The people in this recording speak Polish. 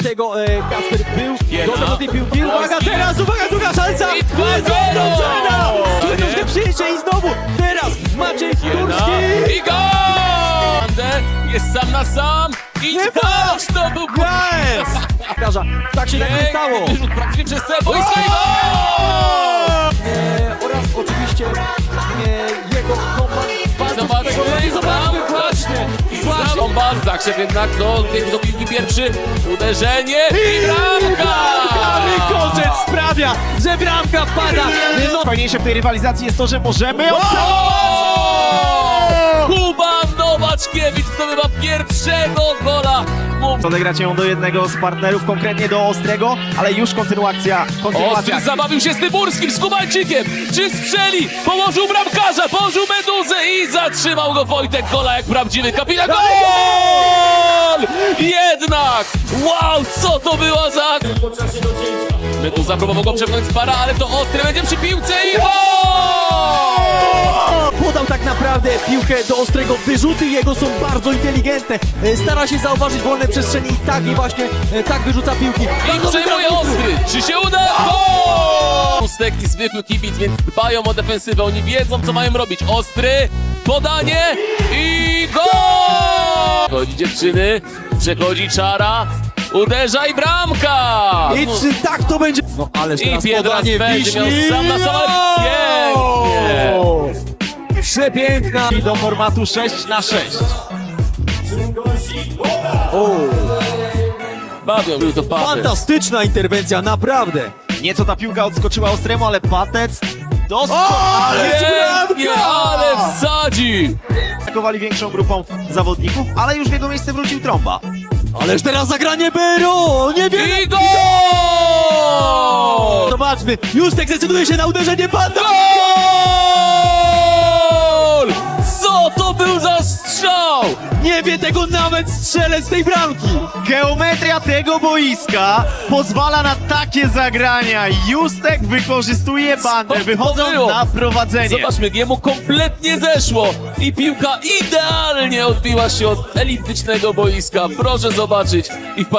dlatego e, Kasper był do tej piłki. Uwaga teraz, uwaga, druga szansa! Zero. odwrócona! Troszkę przyjście i znowu teraz Maciej Turski! I gol! Ander Jest sam na sam i Nie też to był Jest! Każa, tak się tak nie stało! Wyrzut praktycznie przez całe boisko i gol! Zresztą Zachrzeb jednak do, do piłki pierwszy. Uderzenie i bramka! Kary korzec sprawia, że bramka pada! No, Fajniejsze w tej rywalizacji jest to, że możemy O! Kuba Nowaczkiewicz zdobywa pierwszego gola. Odegrać ją do jednego z partnerów, konkretnie do Ostrego, ale już kontynuacja, kontynuacja. Ostry zabawił się z Tyburskim, z Kubańczykiem. Czy strzeli? Położył bramkarza, położył meduzę i zatrzymał go Wojtek Gola jak prawdziwy kapitan. Gol! Jednak! Wow, co to była za... Meduza próbował go przepchnąć z para, ale to Ostry będzie przy piłce i naprawdę piłkę do ostrego. Wyrzuty jego są bardzo inteligentne. E, Stara się zauważyć wolne przestrzenie i tak i właśnie e, tak wyrzuca piłki. I przejmuje Ostry. Czy się uda? Gol! Pustek i zwykły kibic, więc dbają o defensywę. Oni wiedzą, co mają robić. Ostry, podanie i gol! Chodzi dziewczyny, przechodzi czara, uderza i bramka! I czy tak to będzie? No ależ I teraz Piedras podanie będzie miał Wiśni. sam na ale! Przepiękna. I do formatu 6 na 6. Bawią, był to patent. Fantastyczna interwencja, naprawdę. Nieco ta piłka odskoczyła Ostremu, ale Patec doskonale Pięknie, ale wsadzi! atakowali większą grupą zawodników, ale już w jego miejsce wrócił Trąba. Ależ teraz zagranie Bero! Nie wiem. I gol! Zobaczmy, Justek zdecyduje się na uderzenie banda. Gol! Nie wie tego nawet strzelec tej bramki. Geometria tego boiska pozwala na takie zagrania. Justek wykorzystuje bandę, było? na prowadzenie. Zobaczmy, jemu kompletnie zeszło i piłka idealnie odbiła się od elitycznego boiska. Proszę zobaczyć. I wpa-